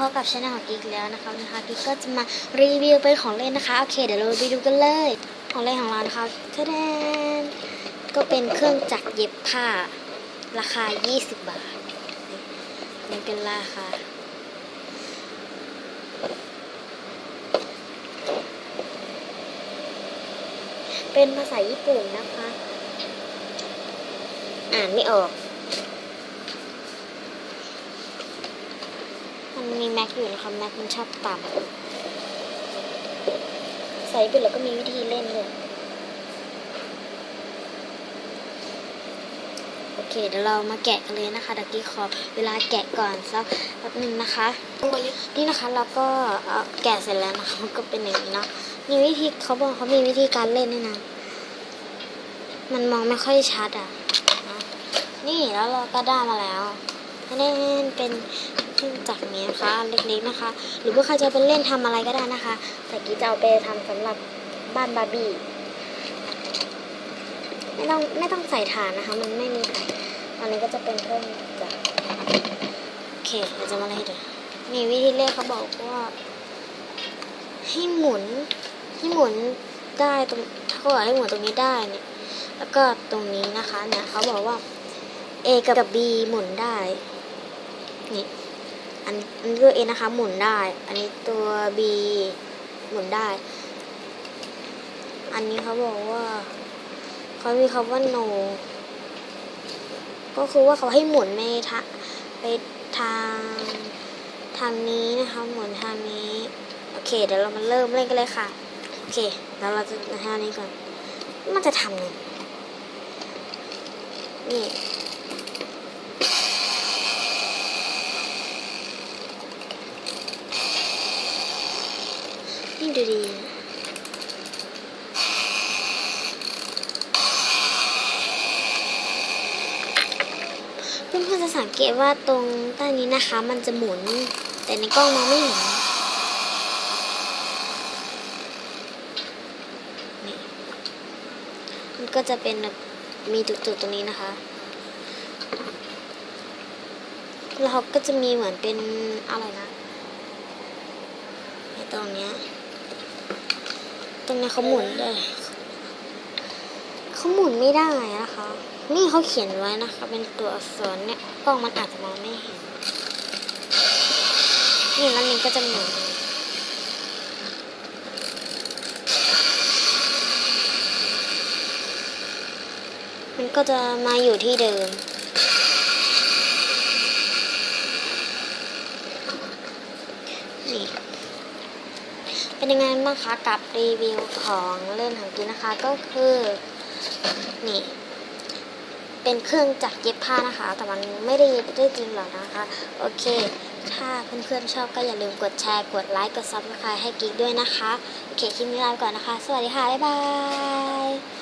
พบกับช anel ของกิ๊กแล้วนะคะนะคะกิ๊กก็จะมารีวิวเป็นของเล่นนะคะโอเคเดี๋ยวเราไปดูกันเลย ของเล่นของเรานะคะทะแดนก็เป็นเครื่องจักรเย็บผ้า ราคา 20 บาทนี่เป็นราคาเป็นภาษาญี่ปุ่นนะคะ อ่านไม่ออก มันมีแม็กอยู่นะคะแม็กมันชอบต่ำใส่ไปแล้วก็มีวิธีเล่นเลยโอเคเดี๋ยวเรามาแกะกันเลยนะคะดักกี้ขอเวลาแกะก่อนสักแป๊บนึงนะคะนี่นะคะเราก็แกะเสร็จแล้วนะคะมันก็เป็นอย่างนี้เนาะมีวิธีเขาบอกเขามีวิธีการเล่นด้วยนะ มันมองไม่ค่อยชัดอะนี่แล้วเราก็ได้มาแล้ว นี่เป็นเครื่องจักรนี้นะคะเล็กๆนะคะ หรือว่าใครจะไปเล่นทำอะไรก็ได้นะคะแต่กี้จะเอาไปทำสำหรับบ้านบาร์บี้ไม่ต้องไม่ต้องใส่ฐานนะคะ มันไม่มีฐานตอนนี้ก็จะเป็นเครื่องจักรโอเคเราจะมาเล่นให้ดูนี่วิธีเล่นเขาบอกว่า ให้หมุนให้หมุนได้ตรงถ้าเขาบอกให้หมุนตรงนี้ได้เนี่ยแล้วก็ตรงนี้นะคะเนี่ยเขาบอกว่า A กับ B หมุนได้ นี่อันอันนี้ตัว A นะคะ หมุนได้ อันนี้ตัว B หมุนได้ อันนี้เขาบอกว่าเขามีคำว่า no ก็คือว่าเขาให้หมุนในทางไปทางทางนี้นะคะ หมุนทางนี้ โอเค เดี๋ยวเรามาเริ่มเล่นกันเลยค่ะ โอเค แล้วเราจะทำนี้ก่อน มันจะทำไงนี่ นี่ดูดีเพื่อนๆจะสังเกตว่าตรงใต้นี้นะคะ มันจะหมุน แต่ในกล้องมองไม่เห็นนี่มันก็จะเป็นแบบมีจุดๆตรงนี้นะคะแล้วเขาก็จะมีเหมือนเป็นอะไรนะไอ้ตรงเนี้ย ตรงนี้เขาหมุนได้เขาหมุนไม่ได้นะคะ นี่เขาเขียนไว้นะคะ เป็นตัวอักษรเนี่ยกล้องมันอาจจะมองไม่เห็นนี่แล้วนี้ก็จะหมุนมันก็จะมาอยู่ที่เดิม เป็นยังไงบ้างคะกับรีวิวของเล่นของกินนะคะก็คือนี่เป็นเครื่องจักรเย็บผ้านะคะ แต่มันไม่ได้เย็บได้จริงหรอกนะคะ โอเค ถ้าเพื่อนๆชอบก็อย่าลืมกดแชร์ กดไลค์กดซับสไครต์ให้กิ๊กด้วยนะคะ โอเคคลิปนี้ลาไปก่อนนะคะ สวัสดีค่ะ บ๊ายบาย